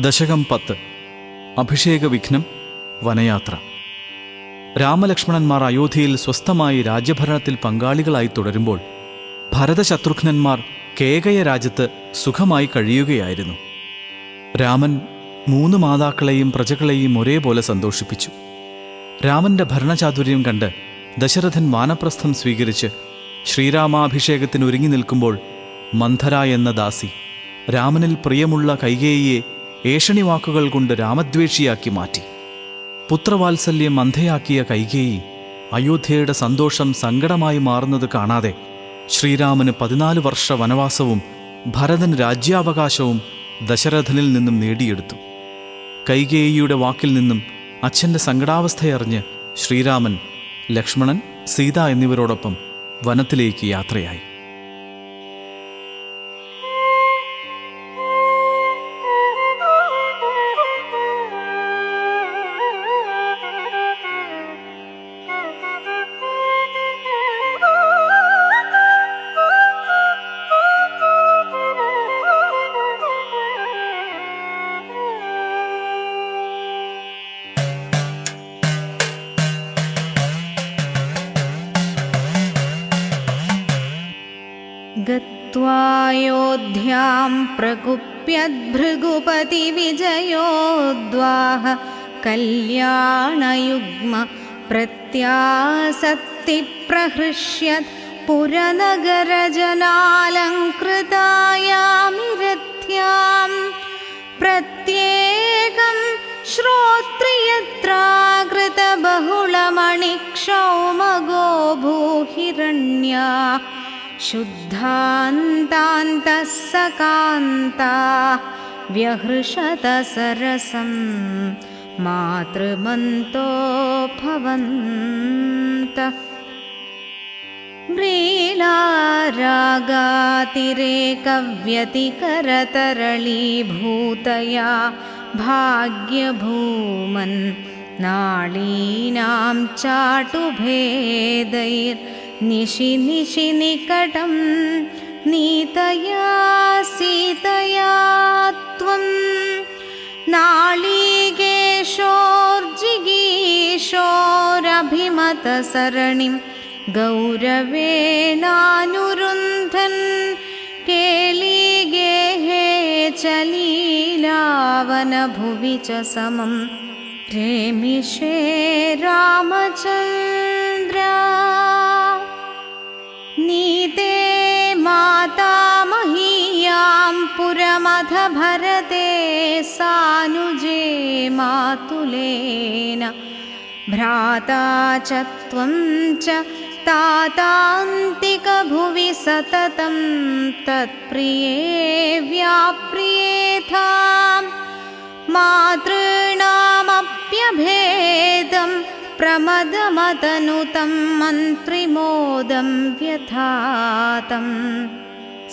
ദശകം പത്ത്. അഭിഷേക വിഘ്നം വനയാത്ര. രാമലക്ഷ്മണന്മാർ അയോധ്യയിൽ സ്വസ്ഥമായി രാജ്യഭരണത്തിൽ പങ്കാളികളായി തുടരുമ്പോൾ ഭരതശത്രുഘ്നന്മാർ കേകയ രാജ്യത്ത് സുഖമായി കഴിയുകയായിരുന്നു. രാമൻ മൂന്ന് മാതാക്കളെയും പ്രജകളെയും ഒരേപോലെ സന്തോഷിപ്പിച്ചു. രാമന്റെ ഭരണചാതുര്യം കണ്ട് ദശരഥൻ വാനപ്രസ്ഥം സ്വീകരിച്ച് ശ്രീരാമാഭിഷേകത്തിന് ഒരുങ്ങി നിൽക്കുമ്പോൾ മന്ധര എന്ന ദാസി രാമനിൽ പ്രിയമുള്ള കൈകേയിയെ ഏഷണി വാക്കുകൾ കൊണ്ട് രാമദ്വേഷിയാക്കി മാറ്റി. പുത്രവാത്സല്യം അന്ധയാക്കിയ കൈകേയി അയോധ്യയുടെ സന്തോഷം സങ്കടമായി മാറുന്നത് കാണാതെ ശ്രീരാമന് പതിനാല് വർഷ വനവാസവും ഭരതൻ രാജ്യാവകാശവും ദശരഥനിൽ നിന്നും നേടിയെടുത്തു. കൈകേയിയുടെ വാക്കിൽ നിന്നും അച്ഛന്റെ സങ്കടാവസ്ഥയറിഞ്ഞ് ശ്രീരാമൻ ലക്ഷ്മണൻ സീത എന്നിവരോടൊപ്പം വനത്തിലേക്ക് യാത്രയായി. गत्वायोध्यां प्रकुप्यद्भृगुपतिविजयोद्वाह कल्याणयुग्म प्रत्यासक्तिप्रहृष्यत् पुरनगरजनालङ्कृतायामिरथ्यां प्रत्येकं श्रोत्रियत्राकृतबहुळमणिक्षौमगो भूहिरण्या शुद्धान्तान्तः सकान्ता व्यहृषत सरसं मातृमन्तो भवन्त। व्रीलारागातिरेकव्यतिकरतरळीभूतया भाग्यभूमन् नाळीनां चाटुभेदैर्निशि निशि निकटं नीतया सीतया त्वं। नाळीकेशोर्जिगीशोरभिमतसरणिं गौरवेणानुरुन्धन् केलिगेहे च लीलावनभुवि च समं। रेमिषे रामचन्द्र नीते माता महीयां पुरमथ भरते सानुजे मातुलेन। भ्राता च त्वं च तातान्तिकभुवि सततं तत्प्रिये व्याप्रियेथां। मातॄणामप्यभेदं प्रमदमतनुतं मन्त्रिमोदं व्यथातम्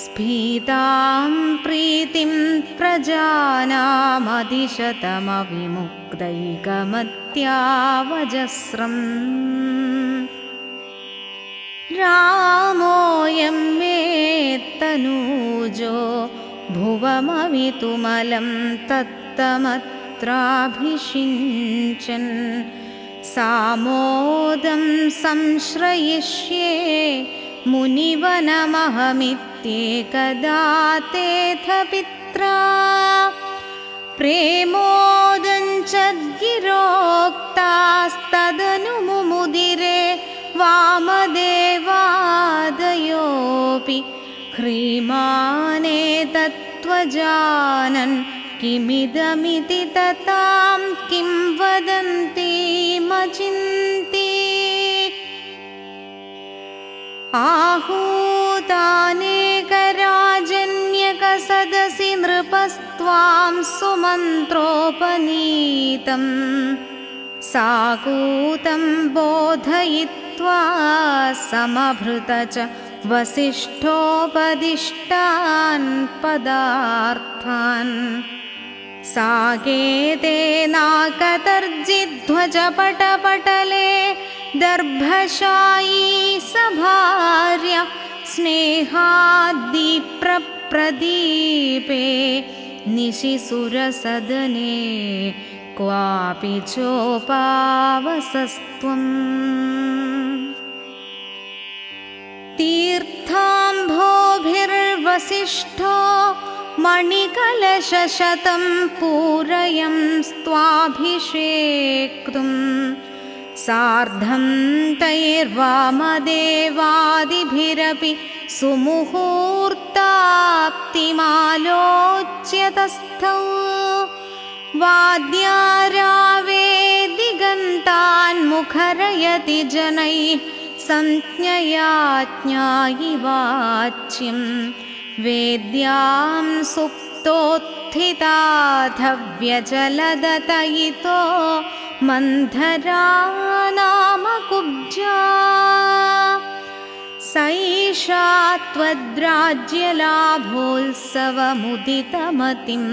स्फीतां प्रीतिं प्रजानामदिशतमविमुक्तैकमत्यावजस्रम् रामोऽयं मे तनूजो भुवमवितुमलं तत्तमत्राभिषिञ्चन् सामोदं संश्रयिष्ये मुनिवनमहमित्येकदा तेऽथ पित्रा प्रेमोदञ्च गिरोक्तास्तदनु वामदेवादयोऽपि ह्रीमाने तत्त्वजानन् किमिदमिति ततां किं वदन्तीमचिन्ति आहूतानेकराजन्यकसदसि नृपस्त्वां सुमन्त्रोपनीतं। साकूतं बोधयित्वा समभृत च वसिष्ठोपदिष्टान् पदार्थान् साकेतेनाकतर्जिध्वजपटपटले दर्भशायी सभार्य स्नेहाद्दीप्रप्रदीपे निशिसुरसदने क्वापि चोपावसस्त्वम् तीर्थाम्भोभिर्वसिष्ठो मणिकलशशतं पूरयं स्वाभिषेक्तुं सार्धं तैर्वामदेवादिभिरपि सुमुहूर्ताप्तिमालोच्यतस्थौ वाद्यारावे दिगन्तान् मुखरयति जनैः संज्ञया ज्ञायिवाच्यं वेद्यां सुप्तोत्थिताधव्यजलदतयितो मन्धरा नाम कुब्जा सैषा त्वद्राज्यलाभोत्सवमुदितमतिं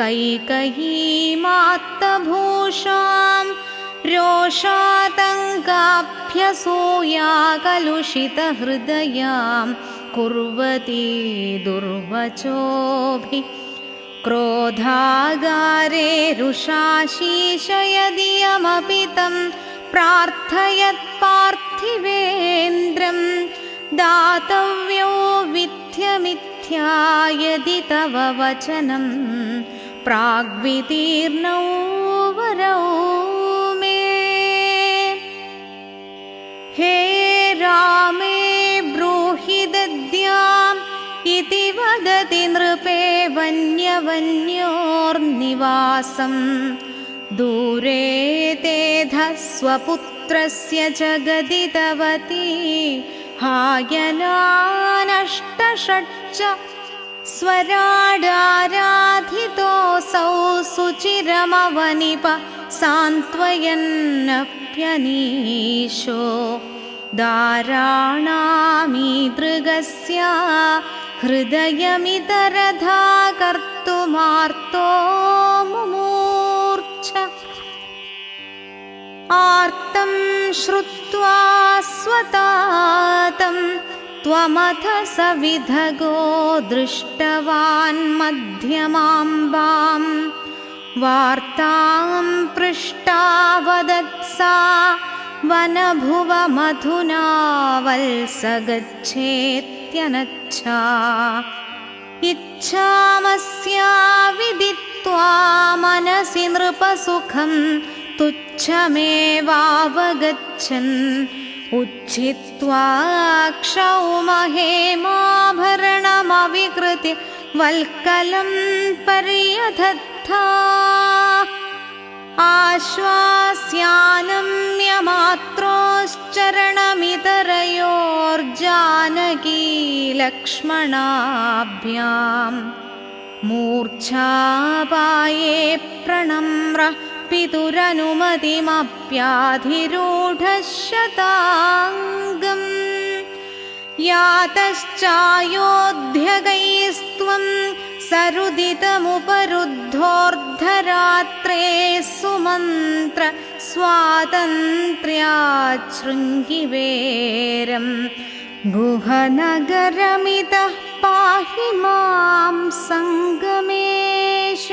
कैकयीमात्तभूषां रोषातङ्काभ्यसूया कलुषितहृदयां कुर्वती दुर्वचोभिः क्रोधागारे रुषाशीषयदियमपि तं प्रार्थयत् पार्थिवेन्द्रं दातव्यो विध्यमिथ्या यदि तव वचनं प्राग्वितीर्णौ वरौ मे। हे रामे वन्यवन्योर्निवासं दूरे तेधः स्वपुत्रस्य जगदि तवती हायनानष्टषट् स्वराडाराधितोऽसौ सुचिरमवनिप सान्त्वयन्नप्यनीशो दाराणामीदृगस्य हृदयमितरधा कर्तुमार्तो मुमूर्छ आर्तं श्रुत्वा स्वतातं त्वमथ सविधगो दृष्टवान् मध्यमाम्बां वार्तां पृष्टा वदत्सा वनभुवमधुना वल्सगच्छेत्यनच्छा इच्छामस्या विदित्वा मनसि नृपसुखं तुच्छमेवावगच्छन्। उच्छित्वा क्षौमहेमाभरणमविकृति वल्कलं पर्यधत्था आश्वास्यानम्यमात्रोश्चरणमितरयोर्जानकी लक्ष्मणाभ्यां मूर्च्छापाये प्रणम्र पितुरनुमतिमप्याधिरूढः शताङ्गम् यातश्चायोध्यगैस्त्वं सरुदितमुपरुद्धोर्धरात्रे सुमन्त्र स्वातन्त्र्याच्छृङ्गिवेरं गुहनगरमितः पाहि मां सङ्गमेश